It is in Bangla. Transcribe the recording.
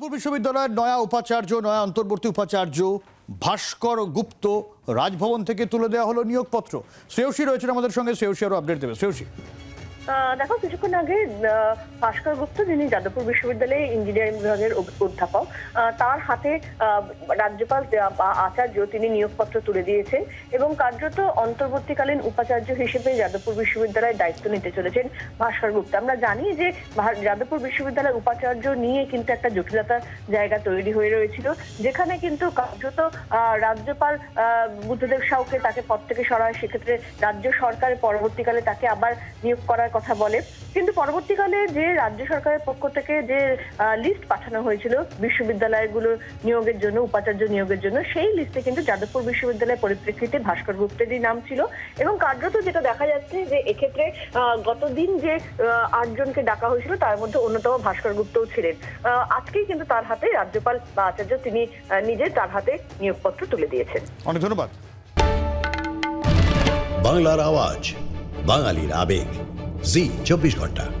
যাদবপুর বিশ্ববিদ্যালয়ের নয়া উপাচার্য, নয়া অন্তর্বর্তী উপাচার্য ভাস্কর গুপ্ত রাজভবন থেকে তুলে দেওয়া হলো নিয়োগপত্র। শ্রেয়সী রয়েছেন আমাদের সঙ্গে। শ্রেয়সী আরও আপডেট দেবে। শ্রেয়সী। দেখো, কিছুক্ষণ আগে ভাস্কর গুপ্ত, যিনি যাদবপুর বিশ্ববিদ্যালয়ে ইঞ্জিনিয়ারিং বিভাগের অধ্যাপক তার হাতে রাজ্যপাল আচার্য তিনি নিয়োগপত্র তুলে দিয়েছেন এবং কার্যত অন্তর্বর্তীকালীন উপাচার্য হিসেবে যাদবপুর বিশ্ববিদ্যালয়ের দায়িত্ব নিতে চলেছেন ভাস্কর গুপ্ত। আমরা জানি যে যাদবপুর বিশ্ববিদ্যালয়ের উপাচার্য নিয়ে কিন্তু একটা জটিলতার জায়গা তৈরি হয়ে রয়েছিল, যেখানে কিন্তু কার্যত রাজ্যপাল বুদ্ধদেব সাউকে তাকে পদ থেকে সরায়, সেক্ষেত্রে রাজ্য সরকার পরবর্তীকালে তাকে আবার নিয়োগ করার কথা বলে। কিন্তু পরবর্তীকালে যে রাজ্য সরকারের পক্ষ থেকে যে লিস্ট পাঠানো হয়েছিল বিশ্ববিদ্যালয়গুলো নিয়োগের জন্য উপাচার্য নিয়োগের জন্য সেই লিস্টে কিন্তু যাদবপুর বিশ্ববিদ্যালয়ের পরিপ্রেক্ষিতে ভাস্কর গুপ্তেরই নাম ছিল। এবং কার্যত যেটা দেখা যাচ্ছে যে এক্ষেত্রে আহ, গতদিন যে আটজনকে ডাকা হয়েছিল তার মধ্যে অন্যতম ভাস্কর গুপ্তও ছিলেন। আহ, আজকেই কিন্তু তার হাতে রাজ্যপাল বা আচার্য তিনি আহ, নিজে তার হাতে নিয়োগপত্র তুলে দিয়েছেন। অনেক ধন্যবাদ। বাংলার আওয়াজ বাঙালির আবেগ। জি চব্বিশ ঘণ্টা।